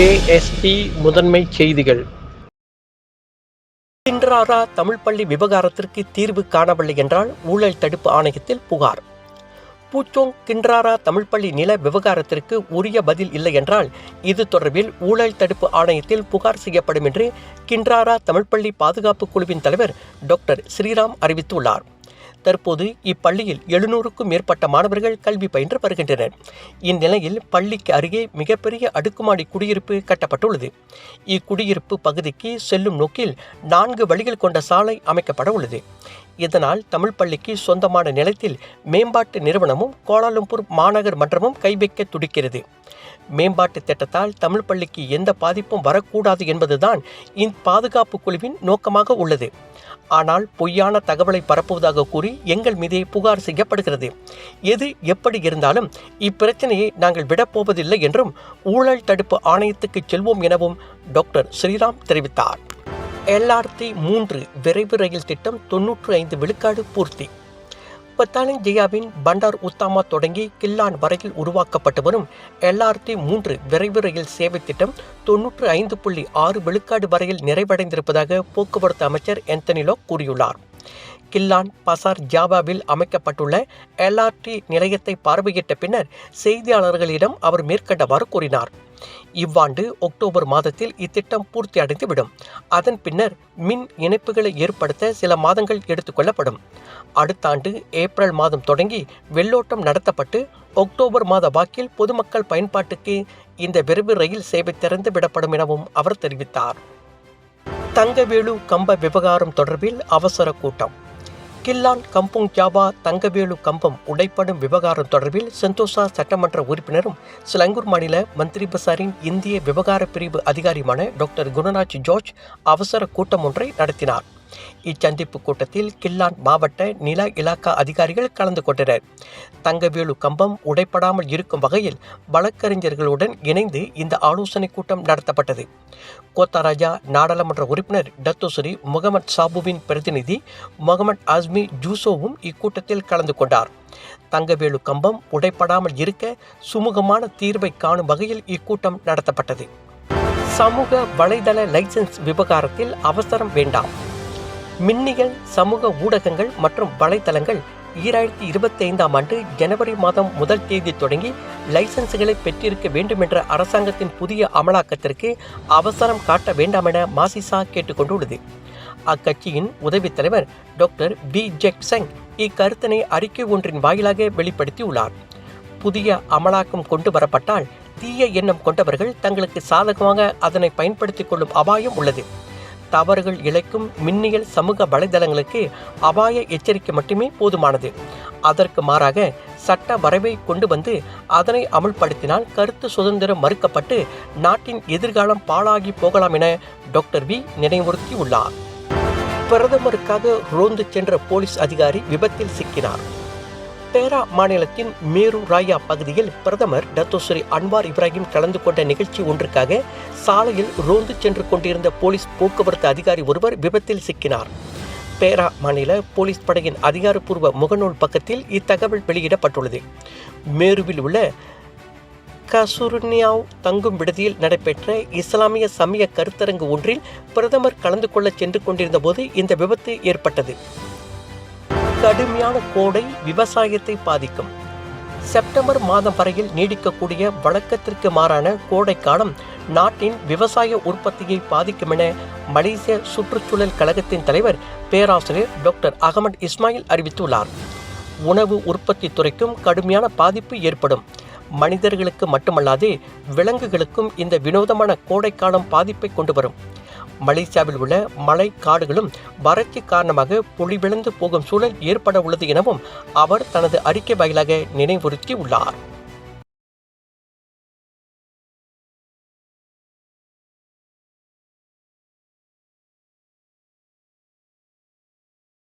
KST முதன்மை செய்திகள். கின்றாரா தமிழ் பள்ளி விவகாரத்திற்கு தீர்வு காணவில்லை என்றால் ஊழல் தடுப்பு ஆணையத்தில் புகார். பூச்சோங் கின்றாரா தமிழ் பள்ளி நில விவகாரத்திற்கு உரிய பதில் இல்லை என்றால் இது தொடர்பில் ஊழல் தடுப்பு ஆணையத்தில் புகார் செய்யப்படும் என்று கின்றாரா தமிழ் பள்ளி பாதுகாப்பு குழுவின் தலைவர் டாக்டர் ஸ்ரீராம் அறிவித்துள்ளார். தற்போது இப்பள்ளியில் எழுநூறுக்கும் மேற்பட்ட மாணவர்கள் கல்வி பயின்று வருகின்றனர். இந்நிலையில் பள்ளிக்கு அருகே மிகப்பெரிய அடுக்குமாடி குடியிருப்பு கட்டப்பட்டுள்ளது. இக்குடியிருப்பு பகுதிக்கு செல்லும் நோக்கில் நான்கு வழிகள் கொண்ட சாலை அமைக்கப்பட உள்ளது. இதனால் தமிழ் பள்ளிக்கு சொந்தமான நிலத்தில் மேம்பாட்டு நிறுவனமும் கோலாலம்பூர் மாநகர் மன்றமும் கைவைக்க துடிக்கிறது. மேம்பாட்டு திட்டத்தால் தமிழ் பள்ளிக்கு எந்த பாதிப்பும் வரக்கூடாது என்பதுதான் இப்பாதுகாப்பு குழுவின் நோக்கமாக உள்ளது. ஆனால் பொய்யான தகவலை பரப்புவதாக கூறி எங்கள் மீதே புகார் செய்யப்படுகிறது. எது எப்படி இருந்தாலும் இப்பிரச்சனையை நாங்கள் விடப்போவதில்லை என்றும் ஊழல் தடுப்பு ஆணையத்துக்கு செல்வோம் எனவும் டாக்டர் ஸ்ரீராம் தெரிவித்தார். எல்ஆர்டி மூன்று விரைவு ரயில் திட்டம் தொன்னூற்று ஐந்து விழுக்காடு பூர்த்தி. பத்தாலின் ஜெயாவின் பண்டார் உத்தாமா தொடங்கி கில்லான் வரையில் உருவாக்கப்பட்டு வரும் எல்ஆர்டி மூன்று விரைவு ரயில் சேவை திட்டம் தொன்னூற்று ஐந்து புள்ளி ஆறு விழுக்காடு வரையில் நிறைவடைந்திருப்பதாக போக்குவரத்து அமைச்சர் என்தனிலோ கூறியுள்ளார். கில்லான் பசார் ஜாவாவில் அமைக்கப்பட்டுள்ள எல்ஆர்டி நிலையத்தை பார்வையிட்ட பின்னர் செய்தியாளர்களிடம் அவர் மேற்கண்டவாறு கூறினார். இவ்வாண்டு அக்டோபர் மாதத்தில் இத்திட்டம் பூர்த்தி அடைந்துவிடும் அதன் பின்னர் மின் இணைப்புகளை ஏற்படுத்த சில மாதங்கள் எடுத்துக்கொள்ளப்படும் அடுத்த ஆண்டு ஏப்ரல் மாதம் தொடங்கி வெள்ளோட்டம் நடத்தப்பட்டு அக்டோபர் மாத வாக்கில் பொதுமக்கள் பயன்பாட்டுக்கு இந்த விரைவு ரயில் சேவை திறந்து விடப்படும் எனவும் அவர் தெரிவித்தார். தங்கவேலு கம்ப விவகாரம் தொடர்பில் அவசர கூட்டம். கில்லான் கம்புங் ஜாவா தங்கவேலு கம்பம் உடைப்படும் விவகாரம் தொடர்பில் செந்தோசா சட்டமன்ற உறுப்பினரும் சிலங்கூர் மாநில மந்திரி பசாரின் இந்திய விவகார பிரிவு அதிகாரியுமான டாக்டர் குணராஜ் ஜார்ஜ் அவசர கூட்டம் ஒன்றை நடத்தினார். இச்சந்திப்பு கூட்டத்தில் கில்லான் மாவட்ட நில இலாக்கா அதிகாரிகள் கலந்து கொண்டனர். தங்கவேலு கம்பம் உடைப்படாமல் இருக்கும் வகையில் வழக்கறிஞர்களுடன் இணைந்து இந்த ஆலோசனை கூட்டம் நடத்தப்பட்டது. கோத்தாராஜா நாடாளுமன்ற உறுப்பினர் டத்துஸ்ரீ முகமது சாபுவின் பிரதிநிதி முகமது ஆஸ்மி ஜூசோவும் இக்கூட்டத்தில் கலந்து கொண்டார். தங்கவேலு கம்பம் உடைப்படாமல் இருக்க சுமூகமான தீர்வை காணும் வகையில் இக்கூட்டம் நடத்தப்பட்டது. சமூக வலைதள லைசன்ஸ் விவகாரத்தில் அவசரம் வேண்டாம். மின்னியல் சமூக ஊடகங்கள் மற்றும் வலைத்தளங்கள் ஈராயிரத்தி இருபத்தி ஐந்தாம் ஆண்டு ஜனவரி மாதம் முதல் தேதி தொடங்கி லைசன்ஸுகளை பெற்றிருக்க வேண்டும் என்ற அரசாங்கத்தின் புதிய அமலாக்கத்திற்கு அவசரம் காட்ட வேண்டாம் என மாசிசா கேட்டுக்கொண்டுள்ளது. அக்கட்சியின் உதவித் தலைவர் டாக்டர் பி. ஜெக் சங் இக்கருத்தினை அறிக்கை ஒன்றின் வாயிலாக வெளிப்படுத்தியுள்ளார். புதிய அமலாக்கம் கொண்டு வரப்பட்டால் தீய எண்ணம் கொண்டவர்கள் தங்களுக்கு சாதகமாக அதனை பயன்படுத்திக் கொள்ளும் அபாயம் உள்ளது. தவறுகள் இழைக்கும் மின்னியல் சமூக வலைதளங்களுக்கு அபாய எச்சரிக்கை மட்டுமே போதுமானது. அதற்கு மாறாக சட்ட வரைவை கொண்டு வந்து அதனை அமல்படுத்தினால் கருத்து சுதந்திரம் மறுக்கப்பட்டு நாட்டின் எதிர்காலம் பாழாகி போகலாம் என டாக்டர் வி. நினைவுறுத்தியுள்ளார். பிரதமருக்காக ரோந்து சென்ற போலீஸ் அதிகாரி விபத்தில் சிக்கினார். பேரா மாநிலத்தின் மேரு ராயா பகுதியில் பிரதமர் டத்தோஸ்ரீ அன்வார் இப்ராஹிம் கலந்து கொண்ட நிகழ்ச்சி ஒன்றுக்காக சாலையில் ரோந்து சென்று கொண்டிருந்த போலீஸ் போக்குவரத்து அதிகாரி ஒருவர் விபத்தில் சிக்கினார். பேரா மாநில போலீஸ் படையின் அதிகாரப்பூர்வ முகநூல் பக்கத்தில் இத்தகவல் வெளியிடப்பட்டுள்ளது. மேருவில் உள்ள கசுர்னியாவ் தங்கும் விடுதியில் நடைபெற்ற இஸ்லாமிய சமய கருத்தரங்கு ஒன்றில் பிரதமர் கலந்து கொள்ள சென்று கொண்டிருந்த போது இந்த விபத்து ஏற்பட்டது. கடுமையான கோடை விவசாயத்தை பாதிக்கும். செப்டம்பர் மாதம் வரையில் நீடிக்கக்கூடிய வழக்கத்திற்கு மாறான கோடை காலம் நாட்டின் விவசாய உற்பத்தியை பாதிக்கும் என மலேசிய சுற்றுச்சூழல் கழகத்தின் தலைவர் பேராசிரியர் டாக்டர் அகமது இஸ்மாயில் அறிவித்துள்ளார். உணவு உற்பத்தி துறைக்கும் கடுமையான பாதிப்பு ஏற்படும். மனிதர்களுக்கு மட்டுமல்லாது விலங்குகளுக்கும் இந்த வினோதமான கோடைக்காலம் பாதிப்பை கொண்டு வரும். மலேசியாவில் உள்ள மலை காடுகளும் வறட்சி காரணமாக பொழிவிழந்து போகும் சூழல் ஏற்பட உள்ளது எனவும் அவர் தனது அறிக்கை வாயிலாக நினைவுறுத்தி உள்ளார்